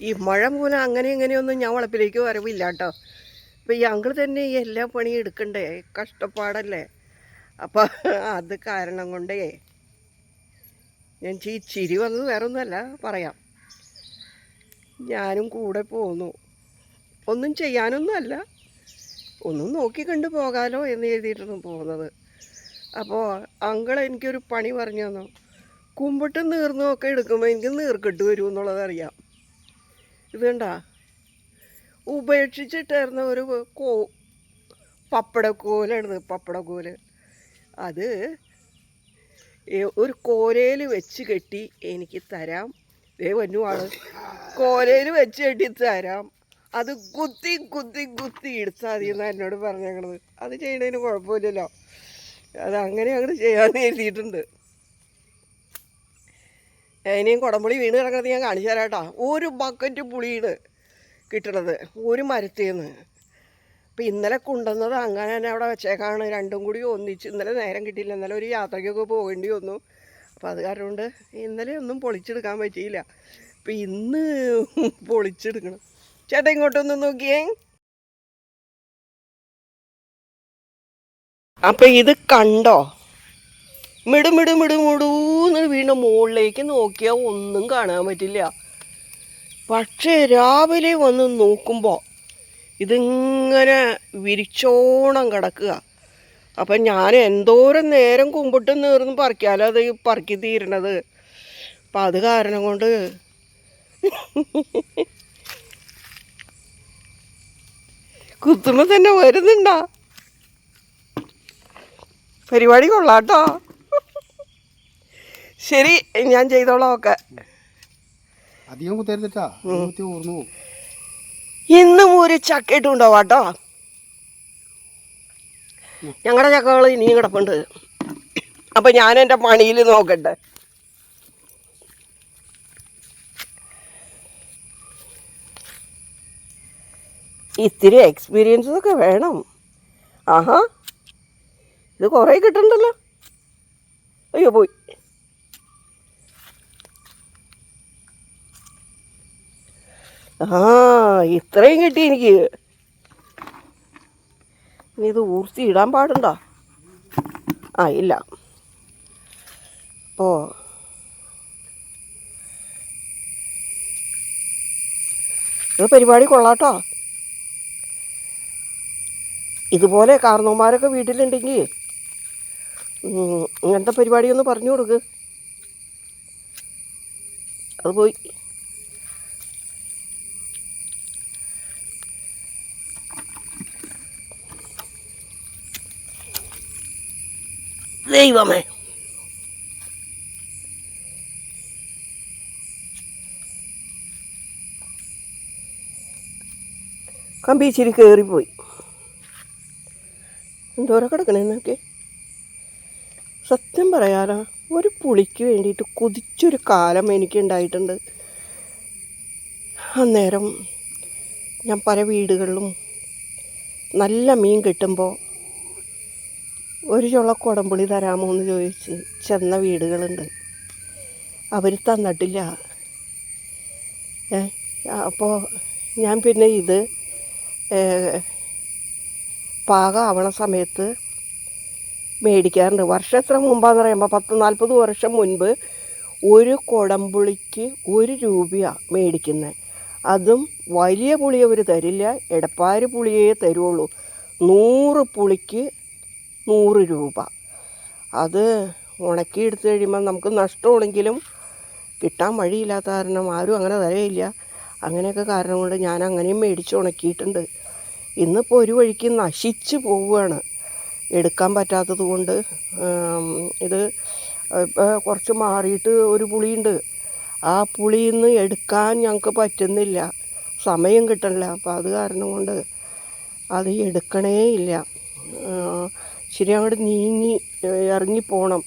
ഈ മഴ മൂലം അങ്ങനെ ഇങ്ങനെയൊന്നും ഞാൻ വളപ്പിലേക്ക് വരവില്ല കേട്ടോ. അപ്പം ഈ തന്നെ ഈ എല്ലാ പണിയും എടുക്കണ്ടേ? കഷ്ടപ്പാടല്ലേ? അപ്പം അത് കാരണം കൊണ്ടേ ഞാൻ ചീ ചിരി വന്നത് വേറെ ഒന്നുമല്ല പറയാം. ഞാനും കൂടെ പോന്നു. ഒന്നും ചെയ്യാനൊന്നുമല്ല. ഒന്നും നോക്കി കണ്ടു പോകാലോ എന്ന് എഴുതിയിട്ടാണ് പോകുന്നത്. അപ്പോൾ അങ്കിൾ എനിക്കൊരു പണി പറഞ്ഞു തന്നു. കുമ്പിട്ട് നീർന്നും ഒക്കെ എടുക്കുമ്പോൾ എനിക്ക് നീർക്കെട്ട് വരും എന്നുള്ളത് അറിയാം. ഇത് കണ്ടാ ഉപേക്ഷിച്ചിട്ടായിരുന്ന ഒരു കോ പപ്പടക്കോലാണിത് പപ്പടക്കോൽ. അത് ഒരു കോലയിൽ വെച്ച് കെട്ടി എനിക്ക് തരാം. ദേ വന്നു കോലയിൽ വെച്ച് കെട്ടി തരാം. അത് കുത്തി കുത്തി കുത്തി എടുത്താൽ മതി എന്നാണ് എന്നോട് പറഞ്ഞേക്കണത്. അത് ചെയ്യണതിന് കുഴപ്പമില്ലല്ലോ. അത് അങ്ങനെ അങ്ങോട്ട് ചെയ്യാമെന്ന് എഴുതിയിട്ടുണ്ട് ഇനിയും കുടംപുളി വീണ് കിടക്കുന്നത് ഞാൻ കാണിച്ചു തരാം ഒരു ബക്കറ്റ് പുളിയാണ് കിട്ടണത്. ഒരു മരത്തിൽ നിന്ന് അപ്പം ഇന്നലെ കൊണ്ടുവന്നത് അങ്ങനെ തന്നെ അവിടെ വെച്ചേക്കാണ്. രണ്ടും കൂടി ഒന്നിച്ച് ഇന്നലെ നേരം കിട്ടിയില്ല. ഇന്നലെ ഒരു യാത്രയ്ക്കൊക്കെ പോകേണ്ടി വന്നു. അപ്പോൾ അത് കാരണം കൊണ്ട് ഇന്നലെ ഒന്നും പൊളിച്ചെടുക്കാൻ പറ്റിയില്ല. അപ്പം ഇന്ന് പൊളിച്ചെടുക്കണം. ചേട്ടാ ഇങ്ങോട്ടൊന്ന് നോക്കിയേ. അപ്പം ഇത് കണ്ടോ? മിടു മിടു മിടു മിടൂന്ന് വീണ്ടും മുകളിലേക്ക് നോക്കിയാൽ ഒന്നും കാണാൻ പറ്റില്ല. പക്ഷേ രാവിലെ വന്ന് നോക്കുമ്പോൾ ഇതിങ്ങനെ വിരിച്ചോണം കിടക്കുക. അപ്പം ഞാൻ എന്തോരം നേരം കുമ്പിട്ട് നീർന്ന് പറിക്കാലോ അത് പറിക്കി തീരണത്. അപ്പം അത് കാരണം കൊണ്ട് കുത്തുമ്പോൾ തന്നെ വരുന്നുണ്ടാ. പരിപാടി കൊള്ളാട്ടോ. ശരി ഞാൻ ചെയ്തോളാം ഒക്കെ. അധികം ഊർന്നു പോകും ഇന്നും ഒരു ചക്ക ഇട്ടുണ്ടാവും കേട്ടോ. ഞങ്ങളുടെ ചക്കകൾ ഇനിയും കിടപ്പുണ്ട്. അപ്പം ഞാൻ എന്റെ പണിയിൽ നോക്കട്ടെ. ഇത്തിരി എക്സ്പീരിയൻസ് ഒക്കെ വേണം. ആഹാ. ഇത് കുറേ കിട്ടണ്ടല്ലോ. അയ്യോ പോയി. ആ ഇത്രയും കിട്ടി എനിക്ക്. ഇനി ഇത് ഊർത്തി ഇടാൻ പാടുണ്ടോ? ആ ഇല്ല. ഓ. ഇത് പരിപാടി കൊള്ളാട്ടോ. ഇതുപോലെ കാർന്നോന്മാരൊക്കെ വീട്ടിലുണ്ടെങ്കിൽ ഇങ്ങനത്തെ പരിപാടി ഒന്ന് പറഞ്ഞു കൊടുക്ക്. അത് പോയി. ദൈവമേ. കമ്പി ഇച്ചിരി കയറിപ്പോയി എന്തോരം കിടക്കണേന്നൊക്കെ സത്യം പറയാലോ ഒരു പുളിക്ക് വേണ്ടിയിട്ട് കൊതിച്ചൊരു കാലം എനിക്ക് ഉണ്ടായിട്ടുണ്ട് അന്നേരം ഞാൻ പല വീടുകളിലും നല്ല മീൻ കിട്ടുമ്പോൾ ഒരു ചുള കുടംപുളി തരാമോ എന്ന് ചോദിച്ച് ചെന്ന വീടുകളുണ്ട്. അവർ തന്നിട്ടില്ല. അപ്പോൾ ഞാൻ പിന്നെ ഇത് പാകമാവണ സമയത്ത് മേടിക്കാറുണ്ട്. വർഷം എത്ര മുമ്പാന്ന് പറയുമ്പോൾ പത്ത് നാൽപ്പത് വർഷം മുൻപ് ഒരു കുടംപുളിക്ക് ഒരു രൂപയാണ് മേടിക്കുന്നത് അതും വലിയ പുളി അവർ തരില്ല. എടപ്പാര് പുളിയേ തരുള്ളൂ. നൂറ് പുളിക്ക് നൂറ് രൂപ. അത് ഉണക്കി കഴിയുമ്പോൾ നമുക്ക് നഷ്ടമാണെങ്കിലും കിട്ടാൻ വഴിയില്ലാത്ത കാരണം ആരും അങ്ങനെ തരയില്ല. അങ്ങനെയൊക്കെ കാരണം കൊണ്ട് ഞാൻ അങ്ങനെയും മേടിച്ച് ഉണക്കിയിട്ടുണ്ട്. ഇന്നിപ്പോൾ ഒരു വഴിക്ക് നശിച്ച് പോവുകയാണ്. എടുക്കാൻ പറ്റാത്തത് കൊണ്ട് ഇത് ഇപ്പോൾ കുറച്ച് മാറിയിട്ട് ഒരു പുളിയുണ്ട്. ആ പുളിയിൽ നിന്ന് എടുക്കാൻ ഞങ്ങൾക്ക് പറ്റുന്നില്ല. സമയം കിട്ടണില്ല. അപ്പോൾ അത് കാരണം കൊണ്ട് അത് എടുക്കണേ ഇല്ല. ശരി അങ്ങോട്ട് നീങ്ങി ഇറങ്ങിപ്പോണം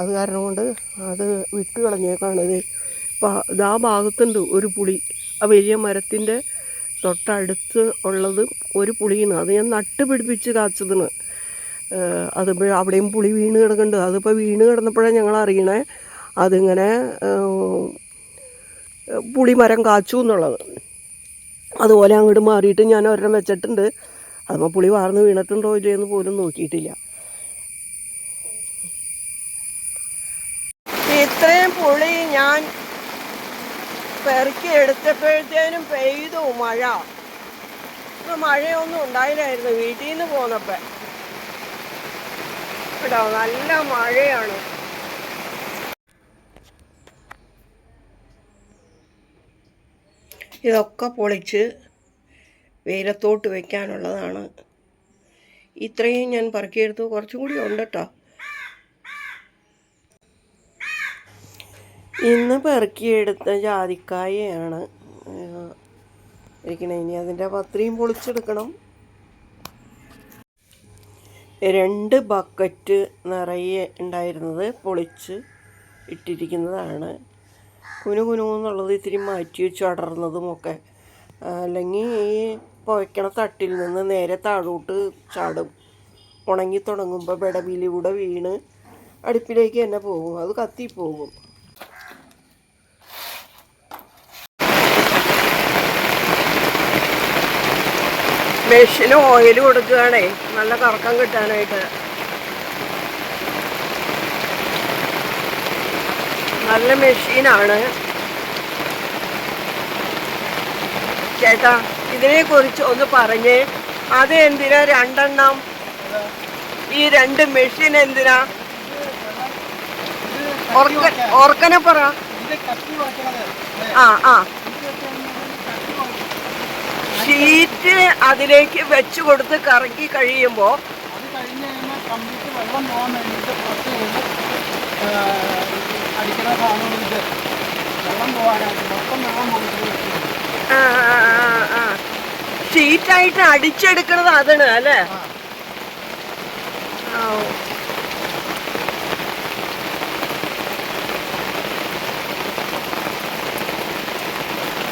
അത് കാരണം കൊണ്ട് അത് വിട്ട് കളഞ്ഞേക്കാണത് ഇപ്പം ആ ഭാഗത്തുണ്ട് ഒരു പുളി. ആ വലിയ മരത്തിന്റെ തൊട്ടടുത്ത് ഉള്ളത് ഒരു പുളിയാണ് അത് ഞാൻ നട്ട് പിടിപ്പിച്ച് കാച്ചതാണ് അതിപ്പോൾ അവിടെയും പുളി വീണ് കിടക്കുന്നുണ്ട്. അതിപ്പോൾ വീണ് കിടന്നപ്പോഴാണ് ഞങ്ങൾ അറിയണേ അതിങ്ങനെ പുളി മരം കാച്ചു എന്നുള്ളത്. അതുപോലെ അങ്ങോട്ട് മാറിയിട്ട് ഞാൻ ഒരെണ്ണം വെച്ചിട്ടുണ്ട്. അതുമ്പോൾ പുളി വാർന്ന് വീണിട്ടുണ്ടോ ഇല്ലയെന്ന് പോലും നോക്കിയിട്ടില്ല. ഇത്രയും പുളി ഞാൻ പെറുക്കി എടുത്തപ്പോഴത്തേനും പെയ്തു മഴ. മഴയൊന്നും ഉണ്ടായില്ലായിരുന്നു വീട്ടിൽ നിന്ന് പോന്നപ്പോ. കേട്ടോ നല്ല മഴയാണ്. ഇതൊക്കെ പൊളിച്ച് വെയിലത്തോട്ട് വെക്കാനുള്ളതാണ്. ഇത്രയും ഞാൻ പറക്കിയെടുത്തു കുറച്ചും കൂടി ഉണ്ട് കേട്ടോ ഇന്ന് പെറുക്കിയെടുത്ത ജാതിക്കായയാണ് ഇരിക്കണേ ഇനി അതിന്റെ പത്രയും പൊളിച്ചെടുക്കണം. രണ്ട് ബക്കറ്റ് നിറയെ ഉണ്ടായിരുന്നത് പൊളിച്ച് ഇട്ടിരിക്കുന്നതാണ്. കുനു കുനു എന്നുള്ളത് ഇത്തിരി മാറ്റി വെച്ചു അടർന്നതുമൊക്കെ അല്ലെങ്കിൽ ഈ പുകയ്ക്കണ തട്ടിൽ നിന്ന് നേരെ താഴോട്ട് ചാടും. ഉണങ്ങി തുടങ്ങുമ്പോൾ ബെടവിലൂടെ വീണ് അടുപ്പിലേക്ക് തന്നെ പോകും. അത് കത്തിപ്പോകും മെഷീന് ഓയിൽ കൊടുക്കുകയാണേ. നല്ല കറക്കം കിട്ടാനായിട്ട്. നല്ല മെഷീനാണ്. ചേട്ടാ ഇതിനെ കുറിച്ച് ഒന്ന് പറഞ്ഞേ. അത് എന്തിനാ രണ്ടെണ്ണം? ഈ രണ്ട് മെഷീൻ എന്തിനാ? ഓർക്ക ഓർക്കനെ പറ. ആ ആ. ഷീറ്റ് അതിലേക്ക് വെച്ച് കൊടുത്ത് കറക്കി കഴിയുമ്പോൾ അടിക്കുന്ന സാധനം വെള്ളം പോകാനായിട്ട് മൊത്തം വെള്ളം ആ. ഷീറ്റായിട്ട് അടിച്ചെടുക്കണത് അതാണ് അല്ലേ?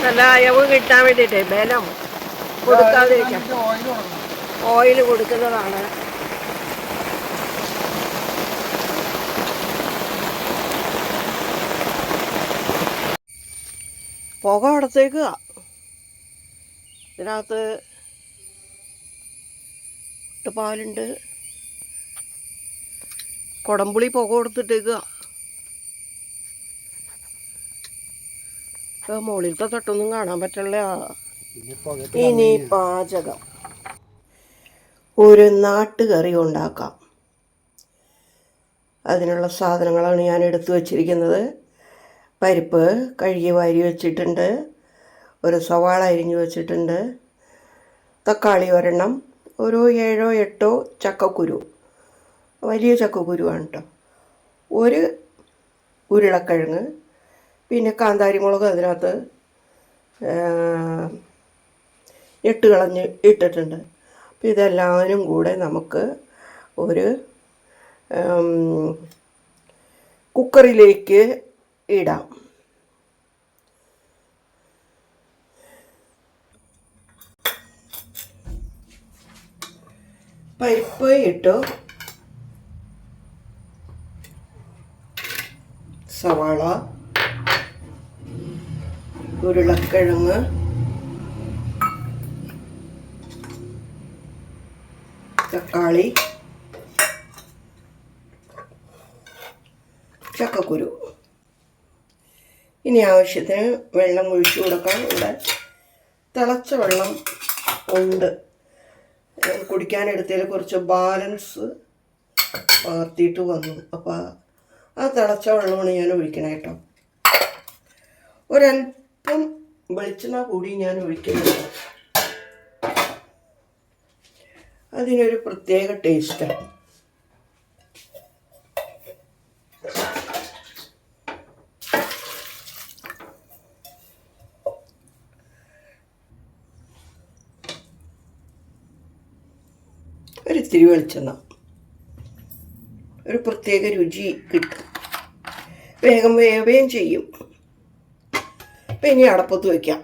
നല്ല അയവ് കിട്ടാൻ വേണ്ടിട്ടേ ബലം കൊടുക്കാതിരിക്കാം ഓയിൽ കൊടുക്കുന്നതാണ്. പുക അടത്തേക്കുക ഇതിനകത്ത് ഇട്ടുപാലുണ്ട്. കുടംപുളി പുക കൊടുത്തിട്ടേക്കുക ഇപ്പോൾ മുകളിലത്തെ തട്ടൊന്നും കാണാൻ പറ്റില്ല ഇനി പാചകം. ഒരു നാട്ടുകറി ഉണ്ടാക്കാം. അതിനുള്ള സാധനങ്ങളാണ് ഞാൻ എടുത്തു വച്ചിരിക്കുന്നത്. പരിപ്പ് കഴുകി വാരി വെച്ചിട്ടുണ്ട്. ഒരു സവാള അരിഞ്ഞു വെച്ചിട്ടുണ്ട്. തക്കാളി ഒരെണ്ണം ഒരു ഏഴോ എട്ടോ ചക്കക്കുരു. വലിയ ചക്കക്കുരുവാണ് കേട്ടോ ഒരു ഉരുളക്കിഴങ്ങ് പിന്നെ കാന്താരിമുളക് അതിനകത്ത് ഇട്ട് കളഞ്ഞ് ഇട്ടിട്ടുണ്ട്. അപ്പോൾ ഇതെല്ലാവരും കൂടെ നമുക്ക് ഒരു കുക്കറിലേക്ക് ഇടാം. പരിപ്പ് ഇട്ടു. സവാള. ഉരുളക്കിഴങ്ങ്. തക്കാളി. ചക്കക്കുരു. ഇനി ആവശ്യത്തിന് വെള്ളം ഒഴിച്ചു കൊടുക്കാം. ഇവിടെ തിളച്ച വെള്ളം ഉണ്ട്. കുടിക്കാനെടുത്തതിൽ കുറച്ച് ബാലൻസ് പകർത്തിയിട്ട് വന്നു. അപ്പോൾ ആ തിളച്ച വെള്ളമാണ് ഞാൻ ഒഴിക്കണേ കേട്ടോ. ഒരല്പം വെളിച്ചെണ്ണ കൂടി ഞാൻ ഒഴിക്കുന്നുണ്ട്. അതിനൊരു പ്രത്യേക ടേസ്റ്റാണ് ഒരിത്തിരി വെളിച്ചെണ്ണ ഒരു പ്രത്യേക രുചി കിട്ടും. വേഗം വേവുകയും ചെയ്യും. അപ്പം ഇനി അടപ്പത്ത് വയ്ക്കാം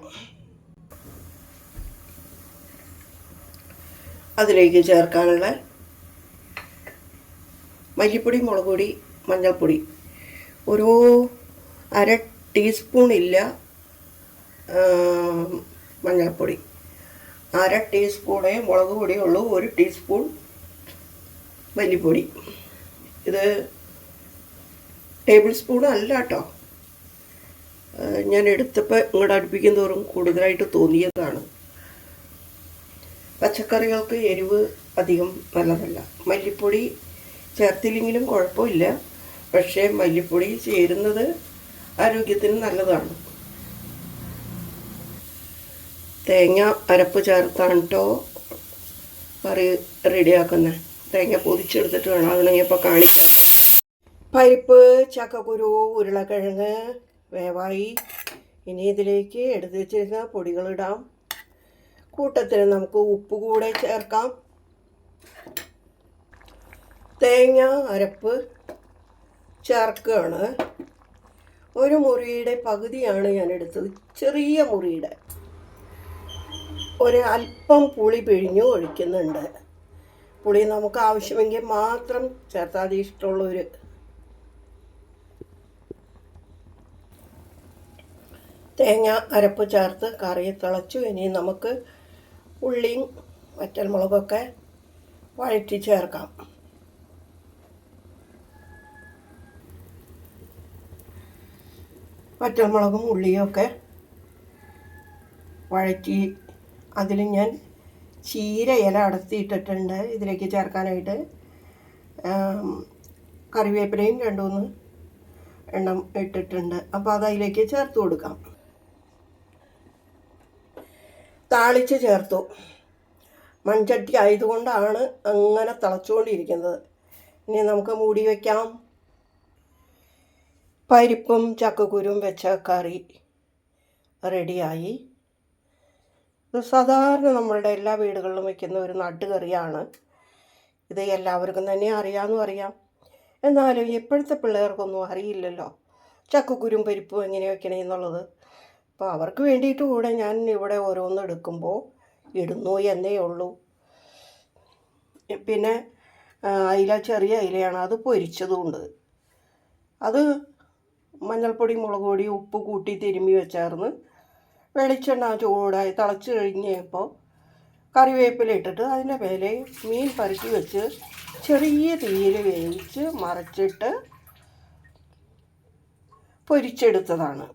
അതിലേക്ക് ചേർക്കാനുള്ള മല്ലിപ്പൊടി മുളക് പൊടി മഞ്ഞൾപ്പൊടി. ഒരു അര ടീസ്പൂൺ ഇല്ല മഞ്ഞൾപ്പൊടി. അര ടീസ്പൂണേ മുളക് പൊടിയുള്ളൂ ഒരു ടീസ്പൂൺ മല്ലിപ്പൊടി. ഇത് ടേബിൾ സ്പൂൺ അല്ല കേട്ടോ ഞാൻ എടുത്തപ്പോൾ ഇങ്ങോട്ട് അടുപ്പിക്കും തോറും കൂടുതലായിട്ട് തോന്നിയതാണ്. പച്ചക്കറികൾക്ക് എരിവ് അധികം നല്ലതല്ല. മല്ലിപ്പൊടി ചേർത്തില്ലെങ്കിലും കുഴപ്പമില്ല. പക്ഷേ മല്ലിപ്പൊടി ചേരുന്നത് ആരോഗ്യത്തിന് നല്ലതാണ്. തേങ്ങ അരപ്പ് ചേർത്താണ് കേട്ടോ കറി റെഡിയാക്കുന്നത് തേങ്ങ പൊതിച്ചെടുത്തിട്ട് വേണം അതിനെപ്പോൾ കാണിക്കാം പരിപ്പ് ചക്കക്കുരു ഉരുളക്കിഴങ്ങ് വേവായി. ഇനി ഇതിലേക്ക് എടുത്ത് വെച്ചിരുന്ന പൊടികളിടാം. കൂട്ടത്തിൽ നമുക്ക് ഉപ്പ് കൂടെ ചേർക്കാം. തേങ്ങ അരപ്പ് ചേർക്കുകയാണ് ഒരു മുറിയുടെ പകുതിയാണ് ഞാൻ എടുത്തത്. ചെറിയ മുറിയുടെ. ഒരു അല്പം പുളി പിഴിഞ്ഞു ഒഴിക്കുന്നുണ്ട്. പുളി നമുക്ക് ആവശ്യമെങ്കിൽ മാത്രം ചേർത്താൽ ഇഷ്ടമുള്ള ഇഷ്ടമുള്ളൊരു. തേങ്ങ അരപ്പ് ചേർത്ത് കറി തിളച്ചു. ഇനി നമുക്ക് ഉള്ളിയും വറ്റൽമുളകൊക്കെ വഴറ്റി ചേർക്കാം. വറ്റൽമുളകും ഉള്ളിയും ഒക്കെ വഴറ്റി അതിൽ ഞാൻ ചീര ഇല അടത്തിയിട്ടിട്ടുണ്ട് ഇതിലേക്ക് ചേർക്കാനായിട്ട്. കറിവേപ്പിലയും രണ്ട് മൂന്ന് എണ്ണം ഇട്ടിട്ടുണ്ട്. അപ്പോൾ അത് അതിലേക്ക് ചേർത്ത് കൊടുക്കാം. താളിച്ച് ചേർത്തു. മൺചട്ടി ആയതുകൊണ്ടാണ് അങ്ങനെ തിളച്ചുകൊണ്ടിരിക്കുന്നത്. ഇനി നമുക്ക് മൂടി വയ്ക്കാം പരിപ്പും ചക്കക്കുരും വെച്ച കറി റെഡിയായി. ഇത് സാധാരണ നമ്മളുടെ എല്ലാ വീടുകളിലും വയ്ക്കുന്ന ഒരു നാട്ടുകറിയാണ്. ഇത് എല്ലാവർക്കും തന്നെ അറിയാമെന്നും അറിയാം എന്നാലും ഇപ്പോഴത്തെ പിള്ളേർക്കൊന്നും അറിയില്ലല്ലോ. ചക്കക്കുരും പരിപ്പും എങ്ങനെ വെക്കണേ എന്നുള്ളത്. അപ്പോൾ അവർക്ക് വേണ്ടിയിട്ട് കൂടെ ഞാൻ ഇവിടെ ഓരോന്ന് എടുക്കുമ്പോൾ ഇടുന്നു എന്നേ ഉള്ളൂ. പിന്നെ അയില ചെറിയ അയിലയാണ് അത് പൊരിച്ചതുമുണ്ട് അത് മഞ്ഞൾപ്പൊടി മുളക് പൊടി ഉപ്പ് കൂട്ടി തിരുമ്മി വെച്ചാർന്ന് വെളിച്ചെണ്ണ ചൂടായി തിളച്ച് കഴിഞ്ഞപ്പോൾ കറിവേപ്പില ഇട്ടിട്ട് അതിന്റെ മേലെ മീൻ പരക്കി വെച്ച് ചെറിയ തീയിൽ വേവിച്ച് മറച്ചിട്ട് പൊരിച്ചെടുത്തതാണ്.